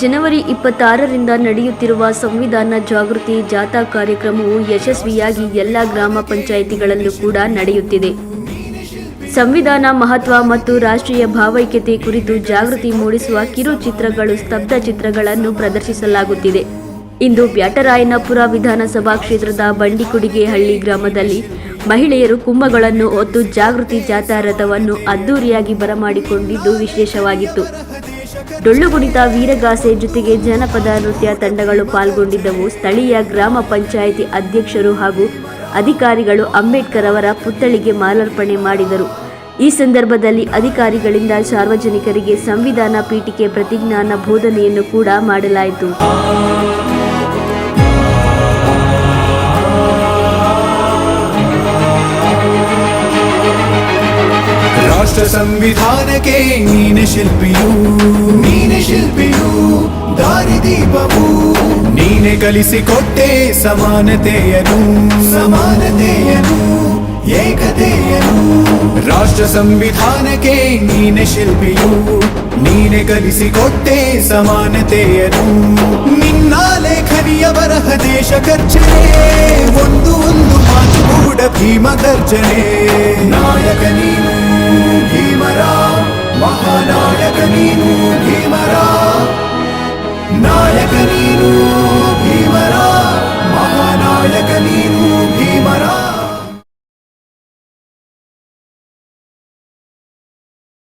ಜನವರಿ ಇಪ್ಪತ್ತಾರರಿಂದ ನಡೆಯುತ್ತಿರುವ ಸಂವಿಧಾನ ಜಾಗೃತಿ ಜಾಥಾ ಕಾರ್ಯಕ್ರಮವು ಯಶಸ್ವಿಯಾಗಿ ಎಲ್ಲ ಗ್ರಾಮ ಪಂಚಾಯಿತಿಗಳಲ್ಲೂ ಕೂಡ ನಡೆಯುತ್ತಿದೆ. ಸಂವಿಧಾನ ಮಹತ್ವ ಮತ್ತು ರಾಷ್ಟ್ರೀಯ ಭಾವೈಕ್ಯತೆ ಕುರಿತು ಜಾಗೃತಿ ಮೂಡಿಸುವ ಕಿರು ಚಿತ್ರಗಳು, ಸ್ತಬ್ಧ ಚಿತ್ರಗಳನ್ನು ಪ್ರದರ್ಶಿಸಲಾಗುತ್ತಿದೆ. ಇಂದು ಬ್ಯಾಟರಾಯನಪುರ ವಿಧಾನಸಭಾ ಕ್ಷೇತ್ರದ ಬಂಡಿಕುಡಿಗೆ ಹಳ್ಳಿ ಗ್ರಾಮದಲ್ಲಿ ಮಹಿಳೆಯರು ಕುಂಭಗಳನ್ನು ಹೊತ್ತು ಜಾಗೃತಿ ಜಾಥಾ ರಥವನ್ನು ಅದ್ದೂರಿಯಾಗಿ ಬರಮಾಡಿಕೊಂಡಿದ್ದು ವಿಶೇಷವಾಗಿತ್ತು. ಡೊಳ್ಳು ಕುಣಿತ ವೀರಗಾಸೆ ಜೊತೆಗೆ ಜನಪದ ನೃತ್ಯ ತಂಡಗಳು ಪಾಲ್ಗೊಂಡಿದ್ದವು. ಸ್ಥಳೀಯ ಗ್ರಾಮ ಪಂಚಾಯಿತಿ ಅಧ್ಯಕ್ಷರು ಹಾಗೂ ಅಧಿಕಾರಿಗಳು ಅಂಬೇಡ್ಕರ್ ಅವರ ಪುತ್ಥಳಿಗೆ ಮಾಲಾರ್ಪಣೆ ಮಾಡಿದರು. ಈ ಸಂದರ್ಭದಲ್ಲಿ ಅಧಿಕಾರಿಗಳಿಂದ ಸಾರ್ವಜನಿಕರಿಗೆ ಸಂವಿಧಾನ ಪೀಠಿಕೆ ಪ್ರತಿಜ್ಞಾನ ಬೋಧನೆಯನ್ನು ಕೂಡ ಮಾಡಲಾಯಿತು. ರಾಷ್ಟ್ರ ಸಂವಿಧಾನಕ್ಕೆ ನೀನೆ ಶಿಲ್ಪಿಯು. ದಾರಿದೀಪವು ನೀನೆ ಕಲಿಸಿಕೊಟ್ಟೆ ಸಮಾನತೆಯನು ಸಮಾನತೆಯನು ಏಕತೆಯನು ರಾಷ್ಟ್ರ ಸಂವಿಧಾನಕ್ಕೆ ನೀನೆ ಶಿಲ್ಪಿಯು ನೀನೆ ಕಲಿಸಿಕೊಟ್ಟೆ ಸಮಾನತೆಯನು ನಿನ್ನ ಲೇಖನಿಯ ಬರಹ ದೇಶ ಖರ್ಚನೆ ಒಂದು ಒಂದು ಮಾತು ಕೂಡ ಭೀಮ ಗರ್ಜನೆ ನಾಯಕ ನೀನು బాలకని